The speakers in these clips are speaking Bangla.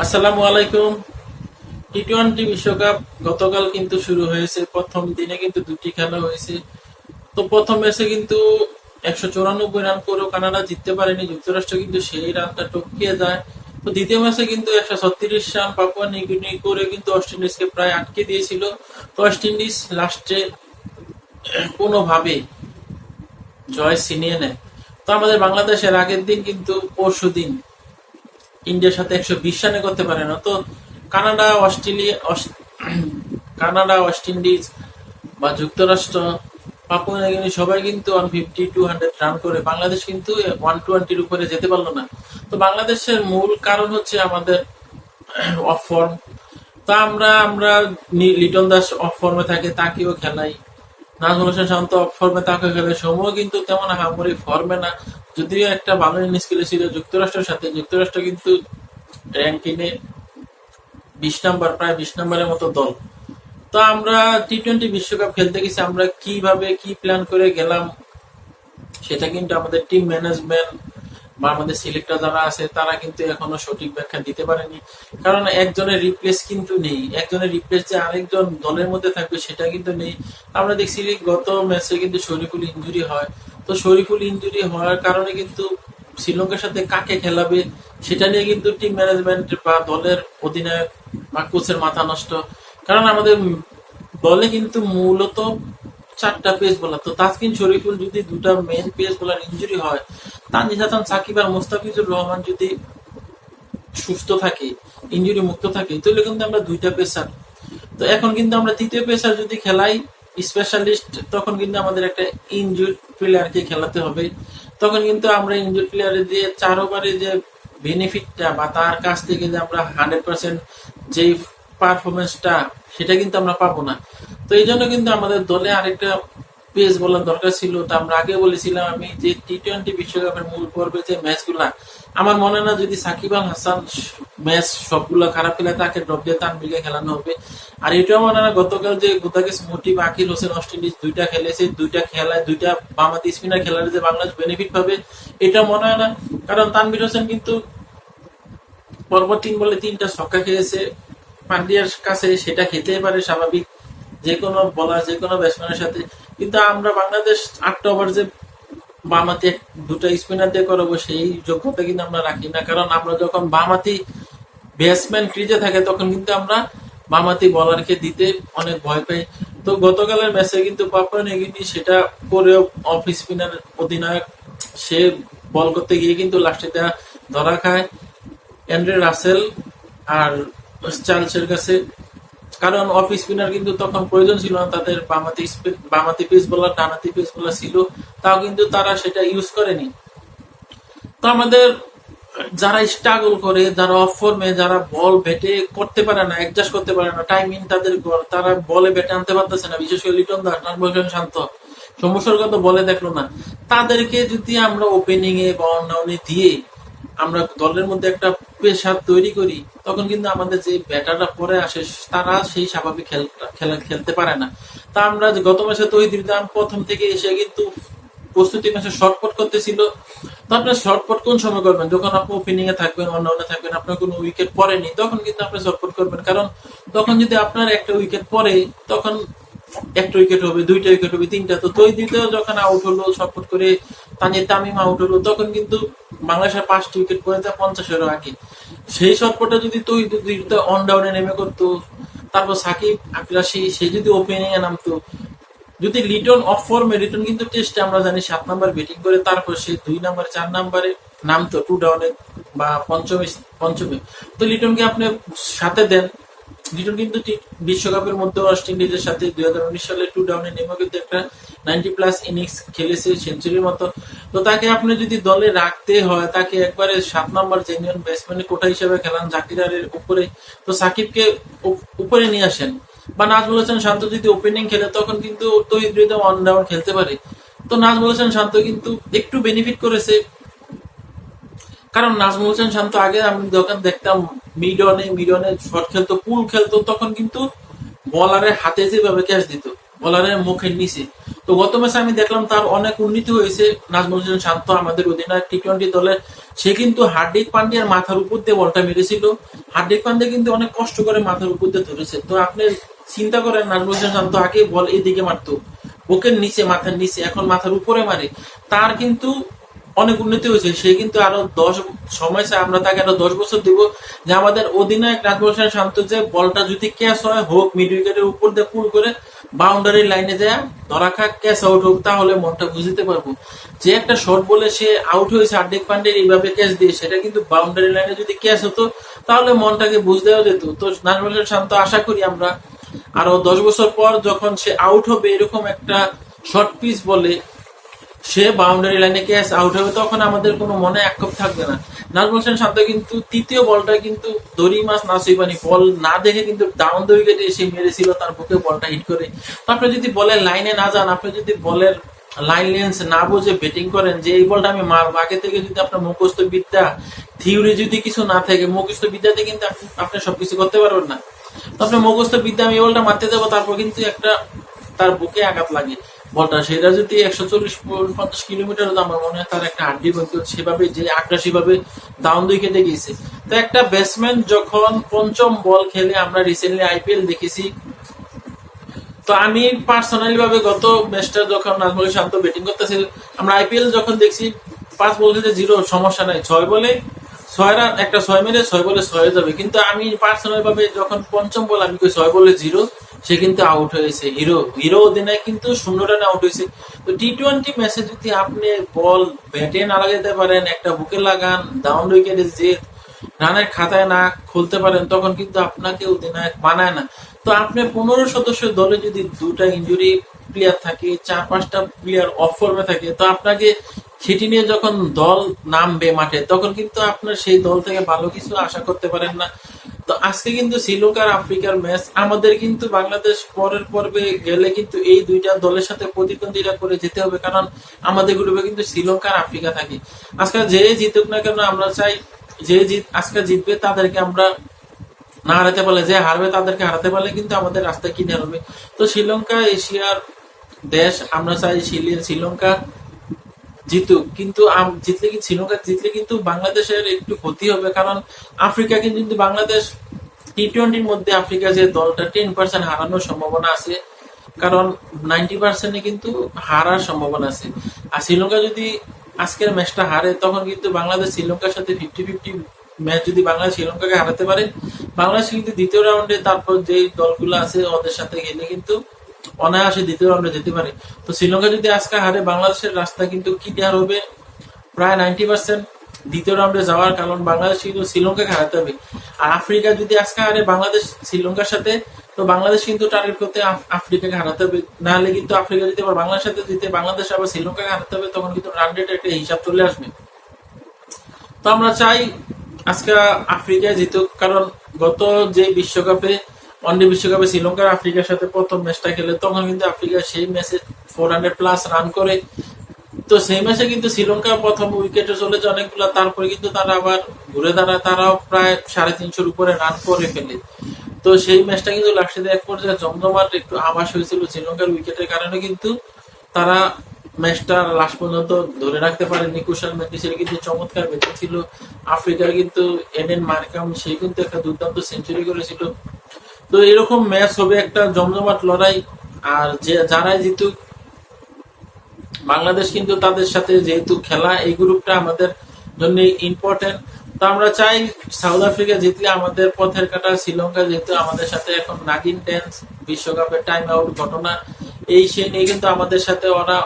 আসসালামু আলাইকুম। টি টোয়েন্টি বিশ্বকাপ গতকাল কিন্তু শুরু হয়েছে, প্রথম দিনে কিন্তু দুটি খেলা হয়েছে। তো প্রথম ম্যাচে কিন্তু একশো চুরানব্বই রান করেও কানাডা জিততে পারেনি, যুক্তরাষ্ট্র কিন্তু সেই রানটা টপকিয়ে যায় তো দ্বিতীয় ম্যাচে কিন্তু একশো ছত্রিশ রান পাপুয়া নিউগিনি করে কিন্তু ওয়েস্ট ইন্ডিজকে প্রায় আটকে দিয়েছিল। তো ওয়েস্ট ইন্ডিজ লাস্টে কোনোভাবে জয় ছিনিয়ে নেয়। তো আমাদের বাংলাদেশের আগের দিন কিন্তু পরশু দিন ইন্ডিয়ার সাথে একশো বিশ রানে করতে পারে না। তো Canada, Australia Canada, West Indies বা যুক্তরাষ্ট্র, পাপুয়া সবাই কিন্তু one fifty two hundred run করে। বাংলাদেশ কিন্তু ওয়ান টোয়েন্টির উপরে যেতে পারল না। তো বাংলাদেশের মূল কারণ হচ্ছে আমাদের অফ ফর্ম তা আমরা আমরা লিটন দাস অফ ফর্মে থাকে, তাকেও খেলাই। নাজমুল হোসেন শান্ত অফ ফর্মে তাকে খেলে। সময় কিন্তু তেমন হামরি ফর্মে না। যদিও একটা ভালো ইনিংস খেলেছিল যুক্তরাষ্ট্রের সাথে। যুক্তরাষ্ট্র কিন্তু র্যাঙ্কিংয়ে বিশ নাম্বার, প্রায় বিশ নাম্বারের মতো দল। তো আমরা টি টোয়েন্টি বিশ্বকাপ খেলতে গেছি, আমরা কীভাবে কি প্ল্যান করে গেলাম, সেটা কিন্তু আমাদের টিম ম্যানেজমেন্ট বা আমাদের সিলেক্টর যারা আছে, তারা কিন্তু এখনও সঠিক ব্যাখ্যা দিতে পারেনি। কারণ একজনের রিপ্লেস কিন্তু নেই। একজনের রিপ্লেস যে আরেকজন দলের মধ্যে থাকবে, সেটা কিন্তু নেই। আমরা দেখছি গত ম্যাচে কিন্তু শরীফুল ইঞ্জুরি হয়। তো শরীফুল ইঞ্জুরি হওয়ার কারণে কিন্তু শ্রীলঙ্কার সাথে কাকে খেলাবে সেটা নিয়ে কিন্তু টিম ম্যানেজমেন্ট বা দলের অধিনায়ক বা কোচের মাথা নষ্ট। কারণ আমাদের দলে কিন্তু মূলত চারটা পেস বোলার তো তাসকিন শরীফুল যদি দুটা মেন পেস বোলার ইঞ্জুরি হয়, তানজিদ হাসান, সাকিব আর মুস্তাফিজুর রহমান যদি সুস্থ থাকে ইঞ্জুরি মুক্ত থাকে, তাহলে কিন্তু আমরা দুইটা পেসার। তো এখন কিন্তু আমরা তৃতীয় পেসার যদি খেলাই স্পেশালিস্ট তখন কিন্তু আমাদের একটা ইনজুর প্লেয়ারকে খেলাতে হবে। তখন কিন্তু আমরা ইনজুর প্লেয়ারে দিয়ে চার ওভারে যে বেনিফিটটা বা তার কাছ থেকে যে আমরা হান্ড্রেড পার্সেন্ট যেই পারফরমেন্সটা সেটা কিন্তু আমরা পাবো না। তো এই জন্য কিন্তু আমাদের দলে আরেকটা পেস বলার দরকার ছিল, তা আমরা আগে বলেছিলাম আমি যে টি টোয়েন্টি বিশ্বকাপের মূল পর্বে যে ম্যাচগুলা, আমার মনে না যদি সাকিব আল হাসান ম্যাচ সবগুলো খারাপ খেলে তাকে ড্রপ দিয়ে তানবিকে খেলানো হবে। আর এটাও মনে না, গতকাল যে গোদাকে Motie Akeal Hosein West Indies দুইটা খেলেছে, দুইটা খেলায়, দুইটা বামাতি স্পিনার খেলার যে বাংলাদেশ বেনিফিট পাবে, এটা মনে হয় না। কারণ তানবির হোসেন কিন্তু পরপর তিন বলে তিনটা ছক্কা খেয়েছে, পান্ডিয়ার কাছে সেটা খেতেই পারে, স্বাভাবিক। যে কোনো বলার যে কোনো ব্যাটসম্যানের সাথে। কিন্তু আমরা বাংলাদেশ আটটা ওভার যে বামাতি দুটো স্পিনার দিয়ে করাবো, সেই যোগ্যতা কিন্তু আমরা রাখি না। কারণ আমরা যখন বামাতি ব্যাটসম্যান ক্রিজে থাকে, তখন কিন্তু আমরা বামাতি বলারকে দিতে অনেক ভয় পাই। তো গতকালের ম্যাচে কিন্তু পাপুয়া নিউগিনি সেটা করেও অফ স্পিনার অধিনায়ক, সে বল করতে গিয়ে কিন্তু লাস্টে ধরা খায়। অ্যান্ড্রে রাসেল আর চার্লসের কাছে কারণ অফ স্পিনার কিন্তু তখন প্রয়োজন ছিল না তাদের বামাতি বামাতি পিস বোলার ডানাতি পিস বোলার ছিল তাও কিন্তু তারা সেটা ইউজ করেনি। তো আমাদের যারা স্ট্রাগল করে যারা অফ ফর্মে যারা বল ব্যাটে করতে পারে না অ্যাডজাস্ট করতে পারে না টাইমিং তাদের গড়, তারা বলে ব্যাটে আনতে পারতেছে না। বিশেষ করে লিটন দাস হোসেন শান্ত। সমস্যাগত বলে দেখল না। তাদেরকে যদি আমরা ওপেনিং এ বা অন্যান্য দিয়ে আমরা দলের মধ্যে একটা পেশার তৈরি করি, তখন কিন্তু আমাদের যে ব্যাটাররা পরে আসে, তারা সেই স্বাভাবিক খেল- খেলা খেলতে পারে না। তা আমরা গত ম্যাচে তৈরি দিতাম প্রথম থেকে এসে কিন্তু প্রস্তুতি ম্যাচে শর্টপট করতেছিল। তো আপনার শর্টপট কোন সময় করবেন? যখন আপনি ওপেনিং এ থাকবেন অন্য থাকবেন, আপনার কোনো উইকেট পড়েনি তখন কিন্তু আপনি শর্টপট করবেন। কারণ তখন যদি আপনার একটা উইকেট পড়ে তখন একটা উইকেট হবে, দুইটা উইকেট হবে, তিনটা। তো দিতেও যখন আউট হলো শর্টপট করে তানিয়ে তামিম আউট তখন কিন্তু বাংলাদেশের পাঁচটি উইকেট পড়ে যায় পঞ্চাশেরও আগে। সেই শর্টপটে যদি তুই অন ডাউনে নেমে করতো, তারপর সাকিব আগ্রাসী সে যদি ওপেনিং এ নামতো, যদি লিটন অফ ফর্মে লিটন কিন্তু টেস্টে আমরা জানি সাত নাম্বার ব্যাটিং করে, তারপর সে দুই নাম্বার চার নাম্বারে নামতো টু ডাউনে বা পঞ্চমে পঞ্চমে। তো লিটনকে আপনি সাথে দেন লিটন কিন্তু বিশ্বকাপের মধ্যে ওয়েস্ট ইন্ডিজের সাথে দুই হাজার উনিশ সালে টু ডাউনে নেমে কিন্তু একটা নাইনটি প্লাস ইনিংস খেলেছে সেঞ্চুরির মতো। তো তাকে আপনি যদি দলে রাখতে হয়, তাকে একবারে সাত নম্বর জেনুইন ব্যাটসম্যানের কোটা হিসেবে খেলান জাকির জাকিরারের উপরে। তো সাকিবকে উপরে নিয়ে আসেন। বা নাজমুল হোসেন শান্ত যদি ওপেনিং খেলে, তখন কিন্তু তহিদ হৃদয় ওয়ান ডাউন খেলতে পারে। তো নাজমুল হোসেন শান্ত কিন্তু একটু বেনিফিট করেছে। কারণ নাজমুল হোসেন শান্ত আগে আমি যখন দেখতাম, মিডনে মিডনে শট খেলতো পুল খেলতো, তখন কিন্তু বলারের হাতে যেভাবে ক্যাচ দিত বলারের মুখের নিচে। তো গত ম্যাচে আমি দেখলাম তার অনেক উন্নতি হয়েছে নাজমুল হোসেন শান্ত আমাদের অধিনায়ক টি টোয়েন্টি দলের সে কিন্তু হার্দিক পান্ডিয়ার মাথার উপর দিয়ে বলটা মেরেছিল। হার্দিক পান্ডিয়া কিন্তু অনেক কষ্ট করে মাথার উপর দিয়ে ধরেছে। তো আপনি চিন্তা করেন, নাজমুল হোসেন শান্ত আগে বল এদিকে মারতো, বুকের নিচে, মাথার নিচে, এখন মাথার উপরে মারে। তার কিন্তু অনেক উন্নতি হয়েছে। সে কিন্তু আরও দশ সময় চাই আমরা তাকে আরও দশ বছর দিব যে আমাদের অধিনায়ক হোসেন শান্ত যে বলটা যদি ক্যাচ হয়, হোক মিড উইকেটের উপর দিয়ে পুল করে বাউন্ডারি লাইনে যায়, ধরা খাক, ক্যাচ আউট হোক, তাহলে মনটা বুঝতে পারব। যে একটা শর্ট বলে সে আউট হয়েছে, হার্দিক পান্ডের এইভাবে ক্যাচ দিয়ে, সেটা কিন্তু বাউন্ডারি লাইনে যদি ক্যাচ হতো, তাহলে মনটাকে বুঝ দেওয়া যেত। তো নাজমুল শান্ত, আশা করি আমরা আরও দশ বছর পর যখন সে আউট হবে, এরকম একটা শর্ট পিচ বলে সে বাউন্ডারি লাইনে ক্যাচ আউট হবে, তখন আমাদের কোনো মনে আক্ষেপ থাকবে না। নাজমুল হোসেন শান্ত কিন্তু তৃতীয় বলটা কিন্তু দড়ি মাছ নাসিবানি বল না দেখে কিন্তু ডাউন দ্য উইকেটে এসে মেরেছিল, তার বুকে বলটা হিট করে। আপনি যদি বলের লাইনে না যান, আপনি যদি বলের লাইন লেন্স না বুঝে ব্যাটিং করেন যে এই বলটা আমি মারবো, আগে থেকে যদি আপনার মুখস্থ বিদ্যা থিওরি যদি কিছু না থাকে, মুখস্থ বিদ্যাতে কিন্তু আপনি সবকিছু করতে পারবেন না। আপনি মুখস্থ বিদ্যা, আমি এই বলটা মারতে যাব তারপর কিন্তু একটা তার বুকে আঘাত লাগে। বলটা সেটা যদি একশো চল্লিশ পঞ্চাশ কিলোমিটার আমার মনে হয় তার একটা হাড্ডি বলতো, সেভাবে যে আগ্রাসী ভাবে ডাউন দুই কেটে গিয়েছে। তো একটা ব্যাটসম্যান যখন পঞ্চম বল খেলে আমরা রিসেন্টলি আইপিএল দেখেছি, তো আমি পার্সোনালি ভাবে গত ম্যাচটা যখন নাজমুল শান্ত ব্যাটিং আমরা আইপিএল যখন দেখছি, পাঁচ বল জিরো সমস্যা নাই। ছয় বলে ছয় রান একটা ছয় মেরে ছয় বলে ছয় যাবে। কিন্তু আমি পার্সোনাল ভাবে যখন পঞ্চম বল আমি ছয় বলে জিরো সে কিন্তু আউট হয়েছে। হিরো হিরো অধিনায়ক কিন্তু শূন্য রানে আউট হয়েছে। তো টি টোয়েন্টি ম্যাচে যদি আপনি বল ব্যাটে না লাগাতে পারেন, একটা বুকে লাগান ডাউন উইকেটে যে রানের খাতায় না খুলতে পারেন, তখন কিন্তু আপনাকে অধিনায়ক বানায় না। তো আপনি পনেরো সদস্য দলে যদি দুটা ইঞ্জুরি প্লেয়ার থাকে, চার পাঁচটা প্লেয়ার অফ ফর্মে থাকে, তো আপনাকে সেটি নিয়ে যখন দল নামবে মাঠে, তখন কিন্তু আপনার সেই দল থেকে ভালো কিছু আশা করতে পারেন না। তো আজকে কিন্তু শ্রীলঙ্কার আফ্রিকার ম্যাচ আমাদের কিন্তু বাংলাদেশ পরের পর্বে গেলে কিন্তু এই দুইটা দলের সাথে প্রতিদ্বন্দ্বিতা করে যেতে হবে, কারণ আমাদের গ্রুপে কিন্তু শ্রীলঙ্কার আফ্রিকা থাকে। আজকে যে জিতুক না কেন আমরা চাই, যে জিত আজকে জিতবে তাদেরকে আমরা না হারাতে পারলে, যে হারবে তাদেরকে হারাতে পারলে কিন্তু আমাদের রাস্তা কিনে হবে তো শ্রীলঙ্কা এশিয়ার দেশ, আমরা চাই শ্রী- শ্রীলঙ্কা জিতুক কিন্তু জিতলে কি শ্রীলঙ্কা জিতলে কিন্তু বাংলাদেশের একটু ক্ষতি হবে, কারণ আফ্রিকাকে কিন্তু বাংলাদেশ টি টোয়েন্টির মধ্যে আফ্রিকা যে দলটা টেন পার্সেন্ট হারানোর সম্ভাবনা আছে, কারণ নাইনটি পার্সেন্টে কিন্তু হারার সম্ভাবনা আছে। আর শ্রীলঙ্কা যদি আজকের ম্যাচটা হারে, তখন কিন্তু বাংলাদেশ শ্রীলঙ্কার সাথে ফিফটি ফিফটি ম্যাচ যদি বাংলাদেশ শ্রীলঙ্কাকে হারাতে পারে, বাংলাদেশ কিন্তু দ্বিতীয় রাউন্ডে তারপর যে দলগুলো আছে ওদের সাথে গেলে কিন্তু অনায়াসে দ্বিতীয় রাউন্ডে যেতে পারে। তো শ্রীলঙ্কা যদি আজকে হারে, বাংলাদেশের রাস্তা কিন্তু ক্লিয়ার হবে প্রায় নাইনটি পার্সেন্ট দ্বিতীয় রাউন্ডে যাওয়ার কারণ বাংলাদেশ কিন্তু শ্রীলঙ্কাকে হারাতে হবে। আর আফ্রিকা যদি আজকে হারে, বাংলাদেশ শ্রীলঙ্কার সাথে, তো বাংলাদেশ কিন্তু টার্গেট করতে আফ্রিকাকে হারাতে হবে। নাহলে কিন্তু আফ্রিকা যদি আবার বাংলাদেশের সাথে জিতে, বাংলাদেশ আবার শ্রীলঙ্কাকে হারাতে হবে, তখন কিন্তু রান রেটের একটা হিসাব চলে আসবে। তো আমরা চাই আজকে আফ্রিকায় জিতুক, কারণ গত যে বিশ্বকাপে ওয়ানডে বিশ্বকাপে শ্রীলঙ্কার আফ্রিকার সাথে প্রথম ম্যাচটা খেলে, তখন কিন্তু আফ্রিকা সেই ম্যাচে ফোর হান্ড্রেড প্লাস রান করে। তো সেই ম্যাচে কিন্তু শ্রীলঙ্কা প্রথম উইকেটে চলে যায় অনেকগুলো, তারপরে কিন্তু তারা আবার ঘুরে দাঁড়ায়, তারাও প্রায় সাড়ে তিনশোর উপরে রান করে ফেলে। তো সেই ম্যাচটা কিন্তু লাস্টে এক পর্যায়ে জমজমাট, একটু আভাস হয়েছিল শ্রীলঙ্কার উইকেটের কারণে কিন্তু তারা ম্যাচটা লাস্ট পর্যন্ত ধরে রাখতে পারেনি। কুশাল মেন্ডিসের কিন্তু চমৎকার ব্যাটিং ছিল। আফ্রিকার কিন্তু এডেন মার্কাম সেই কিন্তু একটা দুর্দান্ত সেঞ্চুরি করেছিল। তো এরকম ম্যাচ হবে একটা জমজমাট লড়াই, আর যে যারাই জিতুক, বাংলাদেশ কিন্তু তাদের সাথে যেহেতু খেলা, এই গ্রুপটা আমাদের জন্য ইম্পর্টেন্ট তো আমরা চাই সাউথ আফ্রিকা জিতলে আমাদের পথের কাটা, শ্রীলঙ্কা যেহেতু আমাদের সাথে এখন নাগিন ড্যান্স বিশ্বকাপের টাইম আউট ঘটনা, এই সে নিয়ে কিন্তু আমাদের সাথে ওরা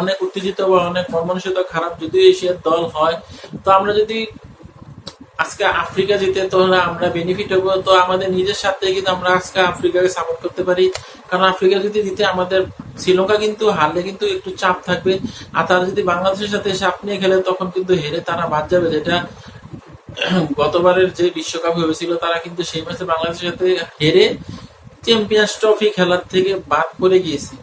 অনেক উত্তেজিত বা অনেক মর্মনসিত খারাপ, যদিও এশিয়ার দল হয়। তো আমরা যদি আজকে আফ্রিকা জিতে তাহলে আমরা বেনিফিট হব, তো আমাদের নিজের সাথে কিন্তু আমরা আজকে আফ্রিকাকে সাপোর্ট করতে পারি। কারণ আফ্রিকা যদি জিতে, আমাদের শ্রীলঙ্কা কিন্তু হারলে কিন্তু একটু চাপ থাকবে। আর তারা যদি বাংলাদেশের সাথে চাপ নিয়ে খেলে, তখন কিন্তু হেরে তারা বাদ যাবে। যেটা গতবারের যে বিশ্বকাপ হয়েছিল, তারা কিন্তু সেই ম্যাচে বাংলাদেশের সাথে হেরে চ্যাম্পিয়ন্স ট্রফি খেলার থেকে বাদ পড়ে গিয়েছে।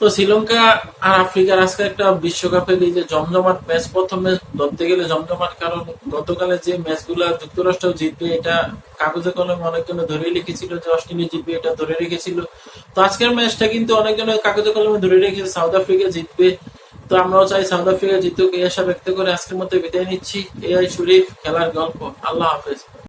তো শ্রীলঙ্কা আর আফ্রিকার আজকে একটা বিশ্বকাপের এই যে জমজমাট ম্যাচ প্রথম ধরতে গেলে জমজমাট, কারণ গতকালে যে ম্যাচগুলো যুক্তরাষ্ট্র জিতবে, এটা কাগজে কলমে অনেকজনে ধরে লিখেছিল যে অস্ট্রেলিয়া জিতবে, এটা ধরে রেখেছিল। তো আজকের ম্যাচটা কিন্তু অনেকজনে কাগজে কলমে ধরে রেখেছে, সাউথ আফ্রিকা জিতবে। তো আমরাও চাই সাউথ আফ্রিকা জিতুক, এই আশা ব্যক্ত করে আজকের মধ্যে বিদায় নিচ্ছি। এআই শরীফ খেলার গল্প। আল্লাহ হাফেজ।